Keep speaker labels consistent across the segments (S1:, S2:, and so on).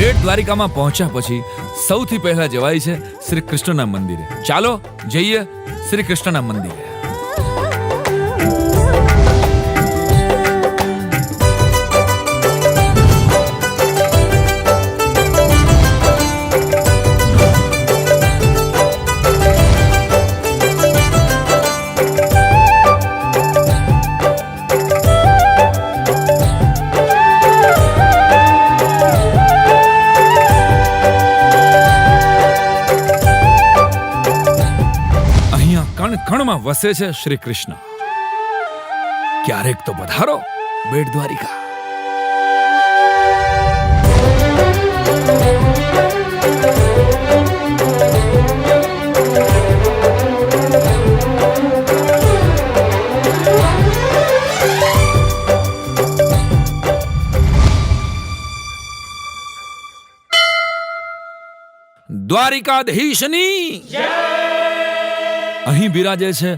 S1: બેટ દ્વારિકામાં પહોંચ્યા પછી સૌથી પહેલા જવાય છે શ્રી કૃષ્ણના મંદિરે. ચાલો જઈએ શ્રી કૃષ્ણના મંદિરે. કણ વસે છે શ્રી કૃષ્ણ. ક્યારેક તો પધારો બેટ દ્વારિકા. દ્વારિકાધીશની અહીં બિરાજે છે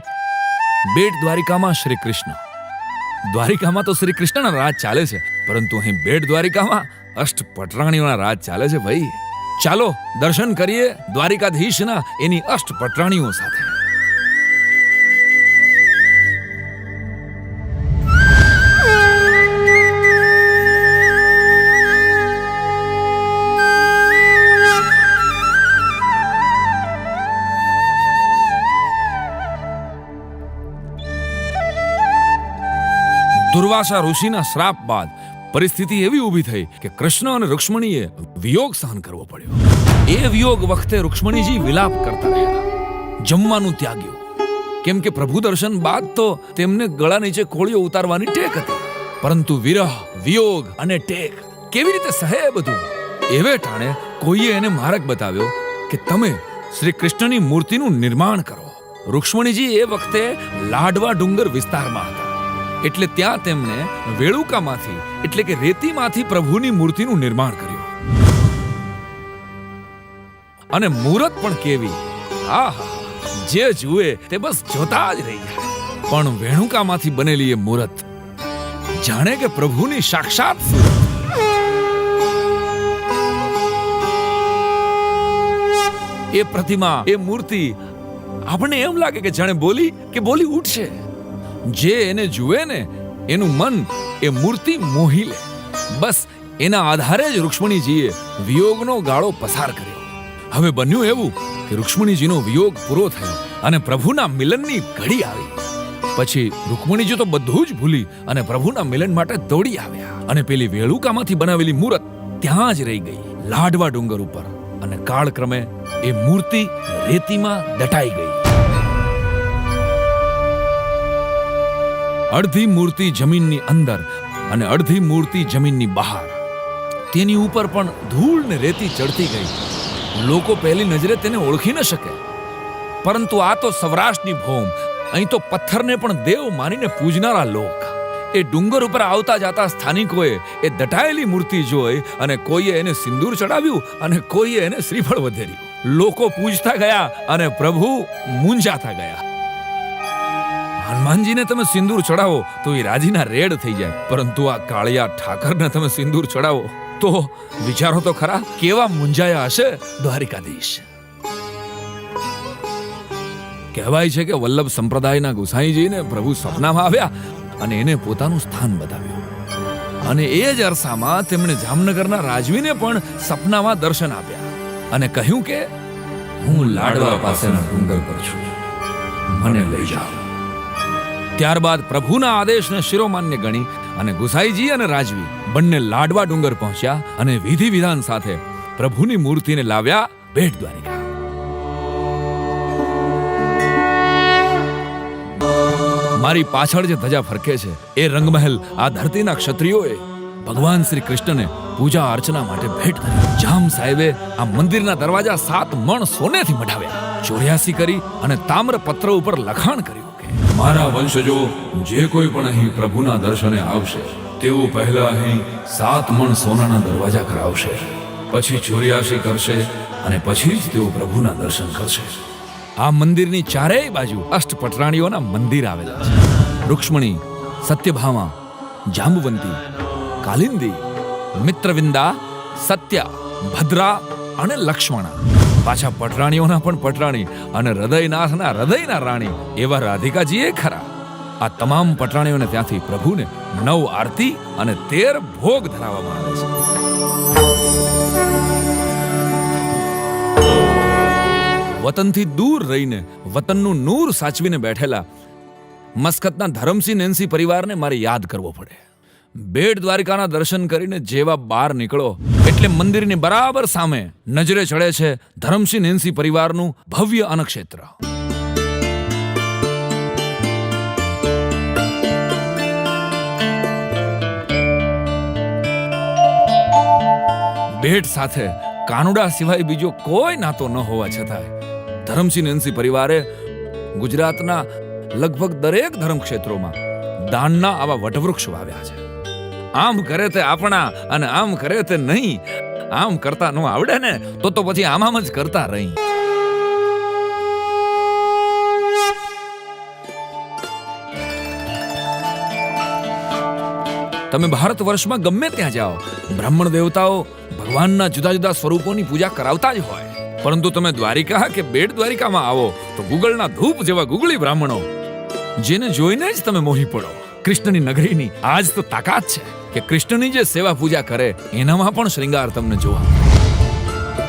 S1: બેટ દ્વારિકામાં શ્રી કૃષ્ણ. દ્વારિકામાં તો શ્રી કૃષ્ણના રાજ ચાલે છે, પરંતુ અહીં બેટ દ્વારિકામાં અષ્ટ પટરાણીઓના રાજ ચાલે છે ભાઈ. ચાલો દર્શન કરીએ દ્વારિકાધીશના એની અષ્ટ પટરાણીઓ સાથે. દુર્વાસા ઋષિના શ્રાપ બાદ પરિસ્થિતિ એવી ઊભી થઈ કે કૃષ્ણ અને રુક્ષ્મણીએ વિયોગ સહન કરવો પડ્યો. એ વિયોગ વખતે રુક્ષ્મણીજી વિલાપ કરતા રહ્યા. જમવાનું ત્યાગ્યું. કેમ કે પ્રભુ દર્શન બાદ તો તેમને ગળા નીચે કોળીઓ ઉતારવાની ટેક હતી. પરંતુ વિરહ, વિયોગ અને ટેક કેવી રીતે સહે બધું? એવે ટાણે કોઈએ એને માર્ગ બતાવ્યો કે તમે શ્રી કૃષ્ણની મૂર્તિનું નિર્માણ કરો. રુક્ષ્મણીજી એ વખતે લાડવા ડુંગર વિસ્તારમાં હતા. એટલે ત્યાં તેમણે વેળુકામાંથી, એટલે કે રેતીમાંથી પ્રભુની મૂર્તિનું નિર્માણ કર્યું. અને મૂરત પણ કેવી. આહા, જે જુએ તે બસ જોતા જ રહી જાય. પણ વેણુકામાંથી બનેલી એ મૂરત, જાણે કે પ્રભુની સાક્ષાત એ પ્રતિમા, એ મૂર્તિ, આપણને એમ લાગે કે જાણે બોલી, કે બોલી ઉઠશે. જે એને જુએ ને, એનું મન એ મૂર્તિ મોહી લે. બસ, એના આધારે જ રૂક્ષ્મણીજીએ વિયોગનો ગાળો પસાર કર્યો. હવે બન્યું એવું કે રૂક્ષ્મણીજીનો વિયોગ પૂરો થયો અને પ્રભુના મિલનની ઘડી આવી. પછી રુક્મણીજી તો બધું જ ભૂલી અને પ્રભુના મિલન માટે દોડી આવ્યા અને પેલી વેળુકામાંથી બનાવેલી મૂરત ત્યાં જ રહી ગઈ, લાડવા ડુંગર ઉપર. અને કાળક્રમે એ મૂર્તિ રેતીમાં દટાઈ ગઈ. અડધી મૂર્તિ જમીનની અંદર અને અડધી મૂર્તિ જમીનની બહાર. તેની ઉપર પણ ધૂળ ને રેતી ચડતી ગઈ. લોકો પહેલી નજરે તેને ઓળખી ન શકે. પરંતુ આ તો સૌરાષ્ટ્રની ભૂમ, અહીં તો પથ્થરને પણ દેવ માનીને પૂજનારા લોક. એ ડુંગર ઉપર આવતા જતા સ્થાનિકોએ એ દટાયેલી મૂર્તિ જોઈ અને કોઈએ એને સિંદૂર ચડાવ્યું અને કોઈએ એને શ્રીફળ વધેર્યું. લોકો પૂજતા ગયા અને પ્રભુ મૂંઝાતા ગયા. હનુમાનજીને તમે સિંદૂર ચડાવો તો એ રાજીના રેડ થઈ જાય. પરંતુ આ કાળિયા ઠાકરને તમે સિંદૂર ચડાવો તો વિચારો તો ખરા, કેવા મુંજાયા હશે દ્વારિકાધીશ. કહેવાય છે કે વલ્લભ સંપ્રદાયના ગુસાઈજીને પ્રભુ સપનામાં આવ્યા અને એને પોતાનું સ્થાન બતાવ્યું. અને એ જ અરસામાં તેમણે જામનગરના રાજવીને પણ સપનામાં દર્શન આપ્યા અને કહ્યું કે, હું લાડવા પાસેના ડુંગર પર છું. મને લઈ જાઓ. ત્યારબાદ પ્રભુના આદેશને શિરોમાન્ય ગણી અને ગુસાઈજી અને રાજવી બંને લાડવા ડુંગર પહોંચ્યા અને વિધિ વિધાન સાથે પ્રભુની મૂર્તિને લાવ્યા ભેટ દ્વારિકા. મારી પાછળ જે ધજા ફરકે છે, એ રંગમહેલ આ ધરતીના ક્ષત્રિયોએ ભગવાન શ્રી કૃષ્ણને પૂજા અર્ચના માટે ભેટ કરી. જામ સાહેબે આ મંદિરના દરવાજા સાત મણ સોનેથી મઢાવ્યા, ચોર્યાસી કરી અને તામ્ર પત્ર ઉપર લખાણ કર્યું. મારા વંશજો, જે કોઈ પણ અહીં પ્રભુના દર્શને આવશે, તેઓ પહેલા અહીં સાત મણ સોનાના દરવાજા કરાવશે. પછી ચોર્યાસી કરશે અને પછી જ તેઓ પ્રભુના દર્શન કરશે. આ મંદિરની ચારેય બાજુ અષ્ટપટરાણીઓના મંદિર આવેલા છે. રૂક્ષ્મણી, સત્યભામા, જાંબુવંતી, કાલિંદી, મિત્રવિંદા, સત્યા, ભદ્રા અને લક્ષ્મણા. પાછા પટરાણીઓના પણ પટરાણી અને હૃદયનાથના હૃદયના રાણી એવા રાધિકાજીએ ખરા. આ તમામ પટરાણીઓને ત્યાંથી પ્રભુને નવ આરતી અને તેર ભોગ ધરાવવામાં આવે છે. વતનથી દૂર રહીને વતનનું નૂર સાચવીને બેઠેલા મસ્કતના ધરમસિંહ નેન્સી પરિવારને મારે યાદ કરવો પડે. બેટ દ્વારિકાના દર્શન કરીને જેવા બહાર નીકળો, એટલે મંદિરની બરાબર સામે નજરે ચડે છે ધરમસિંહ નેન્સી પરિવારનું ભવ્ય અનક્ષેત્ર. ભેટ સાથે કાનુડા સિવાય બીજો કોઈ નાતો ન હોવા છતાંય ધરમસિંહ નેન્સી પરિવારે ગુજરાતના લગભગ દરેક ધર્મક્ષેત્રોમાં દાનના આવા વટવૃક્ષ વાવ્યા છે. આમ કરે તે આપણા અને આમ કરે તે નહીં. આમ કરતા ન આવડે ને, તો તો પછી આમ જ કરતા રહી. તમે ભારત વર્ષમાં ગમે ત્યાં જાઓ. બ્રાહ્મણ દેવતાઓ ભગવાનના જુદા જુદા સ્વરૂપોની પૂજા કરાવતા જ હોય. પરંતુ તમે દ્વારિકા કે બેટ દ્વારિકામાં આવો, તો ગુગળના ધૂપ જેવા ગુગળી બ્રાહ્મણો. જેને જોઈને જ તમે મોહી પડો. કૃષ્ણની નગરીની આજ તો તાકાત છે. કે કૃષ્ણની જે સેવા પૂજા કરે એનામાં પણ શ્રૃંગાર તમને જોવા